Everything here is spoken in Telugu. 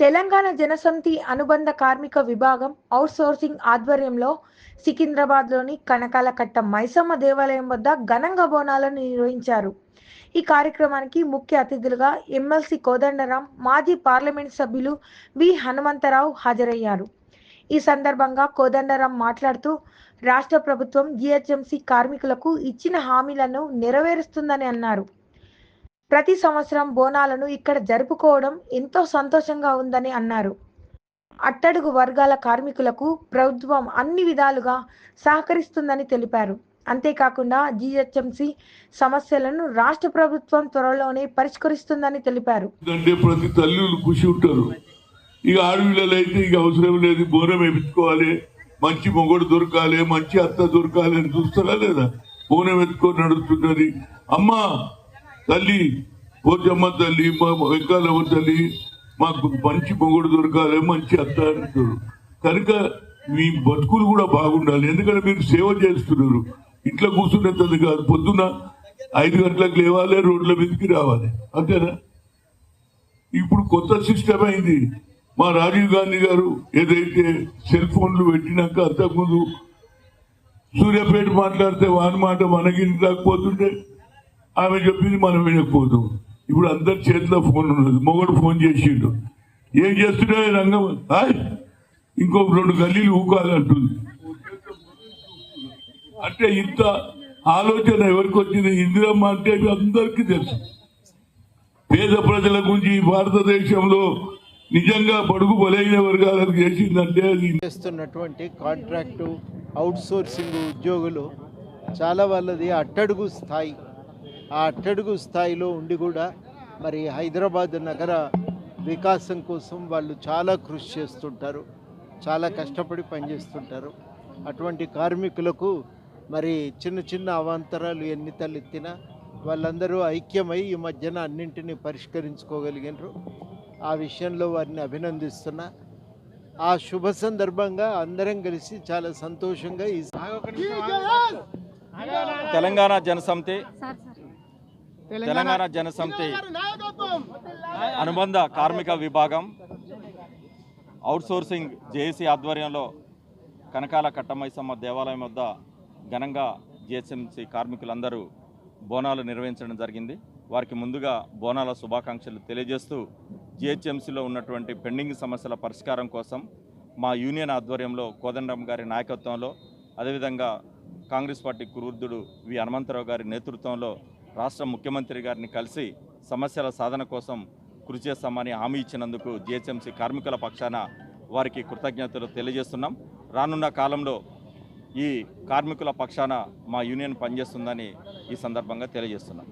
తెలంగాణ జనసమితి అనుబంధ కార్మిక విభాగం అవుట్సోర్సింగ్ ఆధ్వర్యంలో సికింద్రాబాద్లోని కనకాలకట్ట మైసమ్మ దేవాలయం వద్ద ఘనంగా బోనాలను నిర్వహించారు. ఈ కార్యక్రమానికి ముఖ్య అతిథులుగా ఎమ్మెల్సీ కోదండరాం మాజీ పార్లమెంట్ సభ్యులు వి హనుమంతరావు హాజరయ్యారు. ఈ సందర్భంగా కోదండరాం మాట్లాడుతూ రాష్ట్ర ప్రభుత్వం జిహెచ్ఎంసీ కార్మికులకు ఇచ్చిన హామీలను నెరవేరుస్తుందని అన్నారు. ప్రతి సంవత్సరం బోనాలను ఇక్కడ జరుపుకోవడం ఎంతో సంతోషంగా ఉందని అన్నారు. అట్టడుగు వర్గాల కార్మికులకు ప్రభుత్వం అన్ని విధాలుగా సహకరిస్తుందని తెలిపారు. అంతేకాకుండా జిహెచ్ఎంసి సమస్యలను రాష్ట్ర ప్రభుత్వం త్వరలోనే పరిష్కరిస్తుందని తెలిపారు. అంటే ప్రతి తల్లులు ఖుషి ఉంటారు. ఇక ఆడపిల్లలు అయితే ఇక అవసరం లేదు బోనం వేయించుకోవాలి మంచి మొగుడు దొరకాలి మంచి అత్త దొరకాలి అని చూస్తారా లేదా? బోనం ఎత్తుకొని నడుస్తున్నది అమ్మా తల్లి పోచమ్మ తల్లి మా వెంకాలమ్మ తల్లి మాకు మంచి మొగుడు దొరకాలి మంచి అత్త అంటారు కనుక మీ బతుకులు కూడా బాగుండాలి. ఎందుకంటే మీరు సేవ చేస్తున్నారు. ఇంట్లో కూర్చునేది కాదు. పొద్దున ఐదు గంటలకు లేవాలి రోడ్ల మీదకి రావాలి. అంతేనా? ఇప్పుడు కొత్త సిస్టమ్ అయింది. మా రాజీవ్ గాంధీ గారు ఏదైతే సెల్ ఫోన్లు పెట్టినాక అంతకుముందు సూర్యాపేట మాట్లాడితే వాని మాట మనకి రాకపోతుంటే ఆమె చెప్పింది మనం వినకపోతాం ఇప్పుడు అందరి చేతిలో ఫోన్ ఉన్నది. మొగడు ఫోన్ చేసిండు. ఏం చేస్తున్నాయి రంగం? హాయ్ ఇంకో రెండు గల్లీలు ఊకాలంటుంది. అంటే ఇంత ఆలోచన ఎవరికి వచ్చింది ఇందిరమ్మ అంటే అందరికీ తెలుసు. పేద ప్రజల గురించి భారతదేశంలో నిజంగా పడుగు బలైన వర్గాలకు చేసిందంటే అది చేస్తున్నటువంటి కాంట్రాక్టు అవుట్సోర్సింగ్ ఉద్యోగులు చాలా వాళ్ళది అట్టడుగు స్థాయి. ఆ అట్టడుగు స్థాయిలో ఉండి కూడా మరి హైదరాబాద్ నగర వికాసం కోసం వాళ్ళు చాలా కృషి చేస్తుంటారు. చాలా కష్టపడి పనిచేస్తుంటారు. అటువంటి కార్మికులకు మరి చిన్న చిన్న అవాంతరాలు ఎన్ని తలెత్తినా వాళ్ళందరూ ఐక్యమై ఈ మధ్యన అన్నింటినీ పరిష్కరించుకోగలిగినారు. ఆ విషయంలో వారిని అభినందిస్తున్నా. ఆ శుభ సందర్భంగా అందరం కలిసి చాలా సంతోషంగా ఈ తెలంగాణ జనసమితి తెలంగాణ జనసమితి అనుబంధ కార్మిక విభాగం అవుట్సోర్సింగ్ జేఏసీ ఆధ్వర్యంలో కనకాల కట్టమైసమ్మ దేవాలయం వద్ద ఘనంగా జిహెచ్ఎంసీ కార్మికులందరూ బోనాలు నిర్వహించడం జరిగింది. వారికి ముందుగా బోనాల శుభాకాంక్షలు తెలియజేస్తూ జిహెచ్ఎంసీలో ఉన్నటువంటి పెండింగ్ సమస్యల పరిష్కారం కోసం మా యూనియన్ ఆధ్వర్యంలో కోదండం గారి నాయకత్వంలో అదేవిధంగా కాంగ్రెస్ పార్టీ కురువృద్ధుడు వి హనుమంతరావు గారి నేతృత్వంలో రాష్ట్ర ముఖ్యమంత్రి గారిని కలిసి సమస్యల సాధన కోసం కృషి చేస్తామని హామీ ఇచ్చినందుకు జిహెచ్ఎంసీ కార్మికుల పక్షాన వారికి కృతజ్ఞతలు తెలియజేస్తున్నాం. రానున్న కాలంలో ఈ కార్మికుల పక్షాన మా యూనియన్ పనిచేస్తుందని ఈ సందర్భంగా తెలియజేస్తున్నాం.